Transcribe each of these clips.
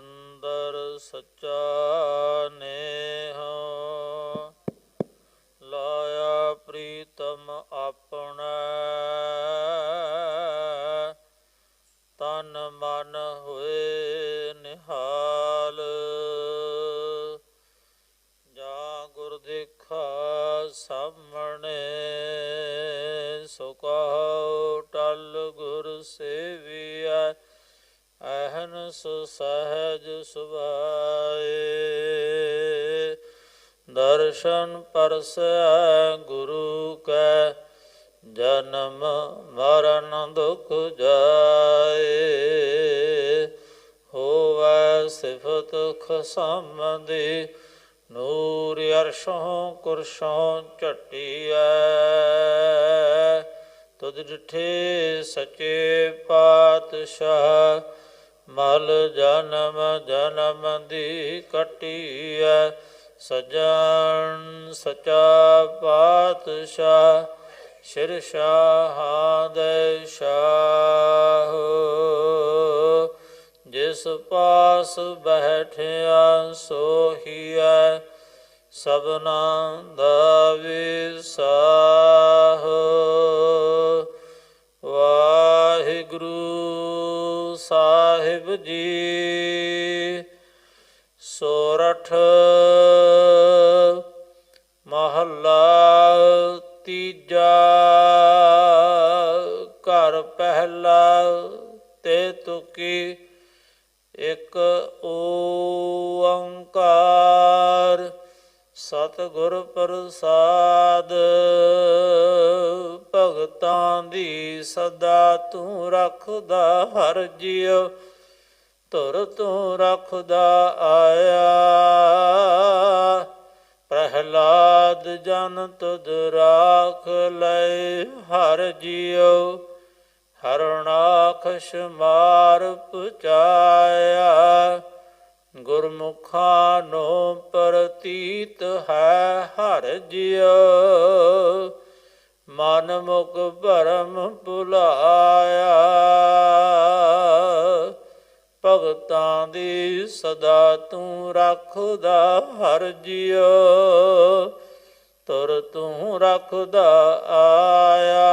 ਅੰਦਰ ਸੱਚਾ ਨੇ ਅਹਨਸ ਸਹਜ ਸੁਭਾਏ। ਦਰਸ਼ਨ ਪਰਸੈ ਗੁਰੂ ਕੈ, ਜਨਮ ਮਰਨ ਦੁਖ ਜਾਏ। ਹੋਵੈ ਸਿਫਤ ਖਸਮਦੀ, ਨੂਰ ਅਰਸ਼ੋਂ ਕੁਰਸ਼ੋਂ ਝਟੀਐ। ਤੁਧ ਡਿਠੇ ਸਚੇ ਪਾਤਸ਼ਾਹ ਮਲ ਜਨਮ ਜਨਮ ਦੀ ਕਟੀਐ, ਸਜਣ ਸਚਾ ਪਾਤਸ਼ਾਹ, ਸ਼ਿਰ ਸ਼ਾਹਾਂ ਦੇ ਸ਼ਾਹ। ਜਿਸ ਪਾਸ ਬੈਠਿਆ ਸੋਹੀਐ, ਸਭਨਾ ਦਾ ਵਿਸਾਹ। ਸਾਹਿਬ ਜੀ, ਸੋਰਠ ਮਹੱਲਾ ਤੀਜਾ, ਘਰ ਪਹਿਲਾ ਤੇ ਤੁਕੀ ਇੱਕ ਓੰਕਾਰ, ਸਤਿਗੁਰ ਪ੍ਰਸਾਦ, ਭਗਤਾਂ ਦੀ ਸਦਾ ਤੂੰ ਰੱਖਦਾ ਹਰ ਜਿਉ ਧੁਰ ਤੂੰ ਰੱਖਦਾ ਆਇਆ। ਪ੍ਰਹਲਾਦ ਜਨ ਤੁਧ ਰਾਖ ਲੈ ਹਰ ਜਿਉ ਹਰਣਾਖਸ਼ ਮਾਰ ਪੁਚਾਇਆ। ਗੁਰਮੁਖਾਂ ਨੂੰ ਪ੍ਰਤੀਤ ਹੈ ਹਰ ਜਿਉ, ਮਨ ਮੁਖ ਭਰਮ ਭੁਲਾਇਆ। ਭਗਤਾਂ ਦੀ ਸਦਾ ਤੂੰ ਰੱਖਦਾ ਹਰ ਜਿਉ। ਤੁਰ ਤੂੰ ਰੱਖਦਾ ਆਇਆ।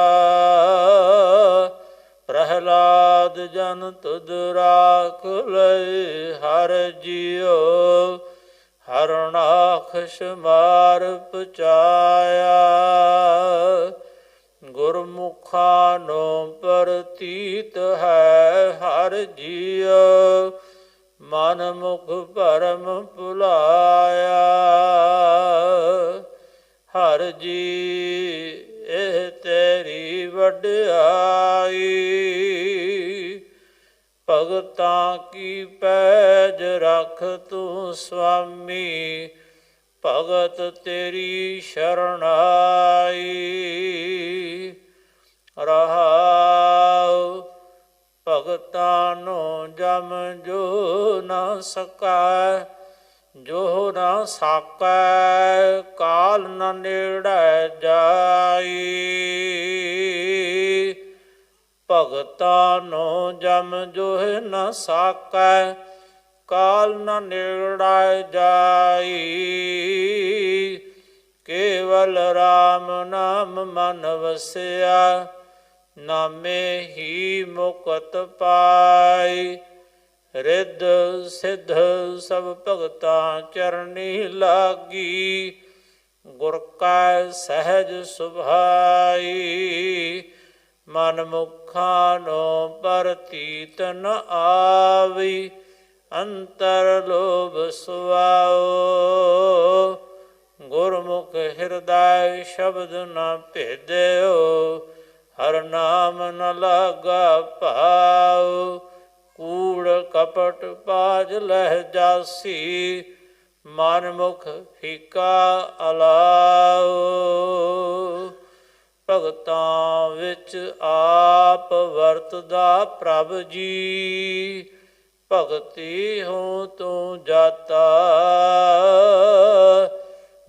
ਪ੍ਰਹਲਾਦ ਜਨ ਤੁਧ ਰਾਖ ਲੈ ਹਰ ਜਿਉ। ਹਰਣਾਖਸ਼ ਮਾਰ ਪਚਾਇਆ ਗੁਰਮੁਖਾਂ ਨੂੰ ਪ੍ਰਤੀਤ ਹੈ ਹਰ ਜਿਉ, ਮਨ ਮੁਖ ਭਰਮ ਭੁਲਾਇਆ। ਹਰ ਜੀ ਇਹ ਤੇਰੀ ਵਡਿਆਈ। ਭਗਤਾਂ ਕੀ ਪੈਜ ਰੱਖ ਤੂੰ ਸੁਆਮੀ ਭਗਤ ਤੇਰੀ ਸ਼ਰਣਾਈ। ਰਹਾਉ ਭਗਤਾਂ ਨੂੰ ਜਮ ਜੋ ਨਾ ਸਕੈ, ਜੋ ਨਾ ਸਾਕੈ, ਕਾਲ ਨ ਨੇੜੈ ਜਾਈ। ਭਗਤਾਂ ਨੂੰ ਜਮ ਜੋ ਨਾ ਸਾਕੈ ਕਾਲ ਨ ਨੇੜੈ ਜਾਈ, ਕੇਵਲ RAM ਨਾਮ ਮਨ ਵਸਿਆ, ਨਾਮੇ ਹੀ ਮੁਕਤ ਪਾਈ। ਰਿੱਧ ਸਿੱਧ ਸਭ ਭਗਤਾਂ ਚਰਨੀ ਲਾਗੀ, ਗੁਰ ਕਾ ਸਹਿਜ ਸੁਭਾਈ। ਮਨ ਮੁਖਾਂ ਨੂੰ ਪ੍ਰਤੀਤ ਨ ਆਵੀ ਅੰਤਰ ਲੋਭ ਸੁਆਓ। ਗੁਰਮੁਖ ਹਿਰਦਾਇ ਸ਼ਬਦ ਨਾ ਭੇਦਿਓ, ਹਰ ਨਾਮ ਨ ਲਾਗਾ ਭਾਉ ਕੂੜ ਕਪਟ ਪਾਜ ਲਹਿ ਜਾਸੀ ਮਨ ਮੁਖ ਫੀਕਾ ਅਲਾਉ ਭਗਤਾਂ ਵਿੱਚ ਆਪ ਵਰਤਦਾ ਪ੍ਰਭ ਜੀ ਭਗਤੀ ਹੋ ਤੂੰ ਜਾਤਾ।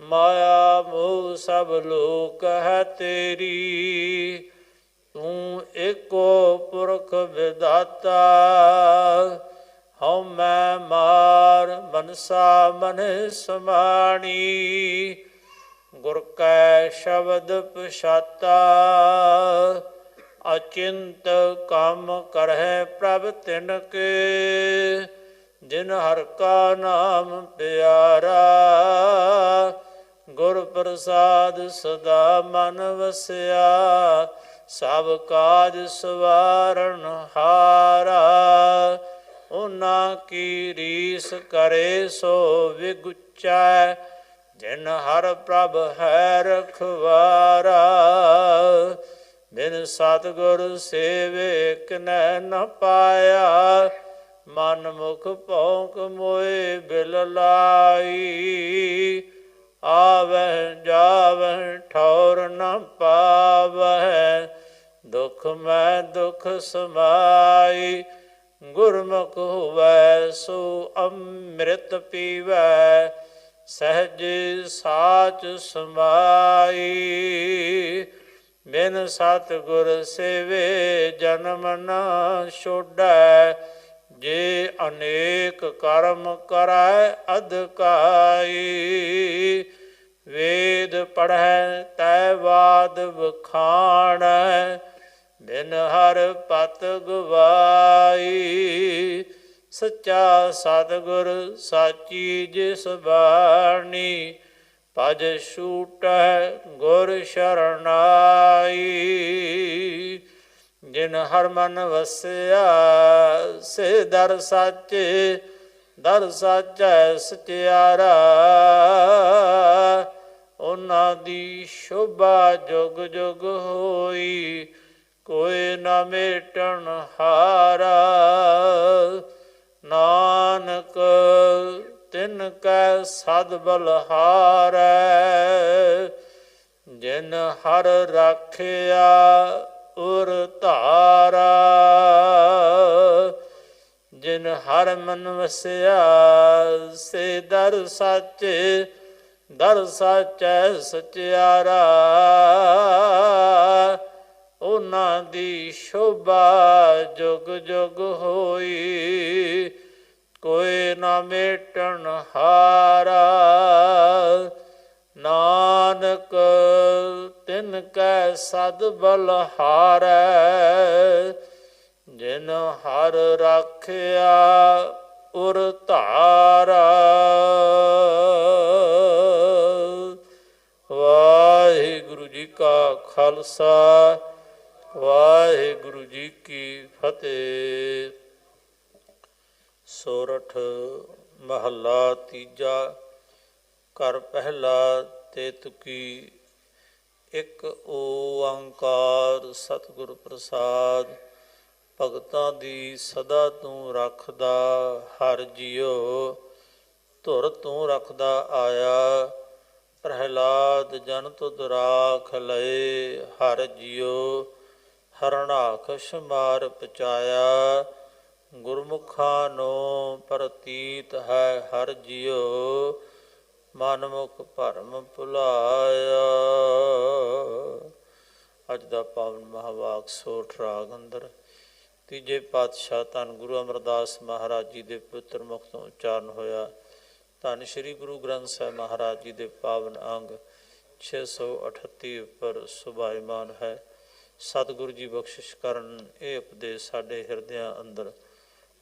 ਮਾਇਆ ਮੋਹ ਸਭ ਲੋਕ ਹੈ ਤੇਰੀ। ਤੂੰ ਏਕੋ ਪੁਰਖ ਵਿਦਾਤਾ ਹਉ ਮੈਂ ਮਾਰ ਮਨਸਾ ਮਨ ਸਮਾਣੀ। ਗੁਰ ਕੈ ਸ਼ਬਦ ਪਛਾਤਾ। ਅਚਿੰਤ ਕੰਮ ਕਰਹਿ ਪ੍ਰਭ ਤਿਨ ਕੇ, ਜਿਨ ਹਰ ਕਾ ਨਾਮ ਪਿਆਰਾ। ਗੁਰ ਪ੍ਰਸਾਦ ਸਦਾ ਮਨ ਵਸਿਆ, ਸਭ ਕਾਜ ਸਵਾਰਨ ਹਾਰਾ। ਉਹਨਾਂ ਕੀ ਰੀਸ ਕਰੇ ਸੋ ਵਿਗੁਚੈ, ਜਿਨ ਹਰ ਪ੍ਰਭ ਹੈ ਰਖਵਾਰਾ। ਬਿਨ ਸਤਿਗੁਰ ਸੇਵੇ ਕਿਨੈ ਨ ਪਾਇਆ। ਮਨ ਮੁਖ ਭੌਂਕ ਮੋਏ ਬਿਲ ਲਾਈ। ਆਵਹਿ ਜਾਵਹਿ ਠੌਰ ਨ ਪਾਵਹਿ। ਦੁਖ ਮੈਂ ਦੁਖ ਸਮਾਈ। ਗੁਰਮੁਖ ਹੋਵੈ ਸੋ ਅੰਮ੍ਰਿਤ ਪੀਵੈ। ਸਹਿਜ ਸਾਚ ਸਮਾਈ। ਬਿਨ ਸਤਿਗੁਰ ਸੇਵੇ ਜਨਮ ਨਾ ਛੋੜੈ, ਜੇ ਅਨੇਕ ਕਰਮ ਕਰੈ ਅਧਕਾਈ। ਵੇਦ ਪੜ੍ਹੈ, ਤੈ ਬਾਦ ਬਖਾਣੈ ਬਿਨ ਹਰ ਪਤ ਗਵਾਈ। ਸੱਚਾ ਸਤਿਗੁਰ ਸਾਚੀ ਜਿਸ ਬਾਣੀ ਭਜ ਛੂਟੈ ਗੁਰ ਸ਼ਰਨਾਈ ਜਿਨ ਹਰ ਮਨ ਵਸਿਆ ਸੇ ਦਰ ਸਾਚੇ, ਦਰ ਸਾਚੈ ਸਚਿਆਰਾ। ਉਹਨਾਂ ਦੀ ਸ਼ੋਭਾ ਜੁਗ ਜੁਗ ਹੋਈ, ਕੋਈ ਨਾ ਮੇਟਣ ਹਾਰਾ। ਨਾਨਕ ਤਿਨ ਕੈ ਸਦ ਬਲਹਾਰੈ, ਜਿਨ ਹਰ ਰਾਖਿਆ ਉਰ ਧਾਰਾ। ਜਿਨ ਹਰ ਮਨ ਵਸਿਆ, ਸੇ ਦਰ ਸਾਚੇ, ਦਰ ਸਾਚੈ ਸਚਿਆਰਾ। ਉਹਨਾਂ ਦੀ ਸ਼ੋਭਾ ਜੁਗ ਜੁਗ ਹੋਈ ਕੋਈ ਨਾ ਮੇਟਣ ਹਾਰਾ। ਨਾਨਕ, ਤਿਨ ਕੈ ਸਦ ਬਲਹਾਰੈ ਜਿਨ ਹਰ ਰਾਖਿਆ, ਉਰ ਧਾਰਾ। ਵਾਹਿਗੁਰੂ ਜੀ ਕਾ ਖਾਲਸਾ, ਵਾਹਿਗੁਰੂ ਜੀ ਕੀ ਫਤਿਹ। ਸੋਰਠ ਮਹੱਲਾ ਤੀਜਾ ਕਰ ਪਹਿਲਾ ਤੇ ਤੁਕੀ, ਇੱਕ ਓੰਕਾਰ ਸਤਿਗੁਰ ਪ੍ਰਸਾਦ, ਭਗਤਾਂ ਦੀ ਸਦਾ ਤੂੰ ਰੱਖਦਾ, ਹਰ ਜਿਉ ਧੁਰ ਤੂੰ ਰੱਖਦਾ ਆਇਆ, ਪ੍ਰਹਿਲਾਦ ਜਨ ਤੁਧ ਰਾਖ ਲਏ, ਹਰ ਜਿਉ ਹਰਣਾਖਸ਼ ਮਾਰ ਪਚਾਇਆ ਗੁਰਮੁਖਾਂ ਨੂੰ ਪ੍ਰਤੀਤ ਹੈ ਹਰ ਜਿਉ, ਮਨਮੁਖ ਭਰਮ ਭੁਲਾਇਆ। ਅੱਜ ਦਾ ਪਾਵਨ ਮਹਾਵਾਕ ਸੋਠ ਰਾਗ ਅੰਦਰ। ਤੀਜੇ ਪਾਤਸ਼ਾਹ ਧੰਨ ਗੁਰੂ ਅਮਰਦਾਸ ਮਹਾਰਾਜ ਜੀ ਦੇ ਪੁੱਤਰ ਮੁਖ ਤੋਂ ਉਚਾਰਨ ਹੋਇਆ। ਧੰਨ ਸ੍ਰੀ ਗੁਰੂ ਗ੍ਰੰਥ ਸਾਹਿਬ ਮਹਾਰਾਜ ਜੀ ਦੇ ਪਾਵਨ ਅੰਗ 638 ਉੱਪਰ ਸੁਭਾਇਮਾਨ ਹੈ। ਸਤਿਗੁਰੂ ਜੀ ਬਖਸ਼ਿਸ਼ ਕਰਨ ਇਹ ਉਪਦੇਸ਼ ਸਾਡੇ ਹਿਰਦਿਆਂ ਅੰਦਰ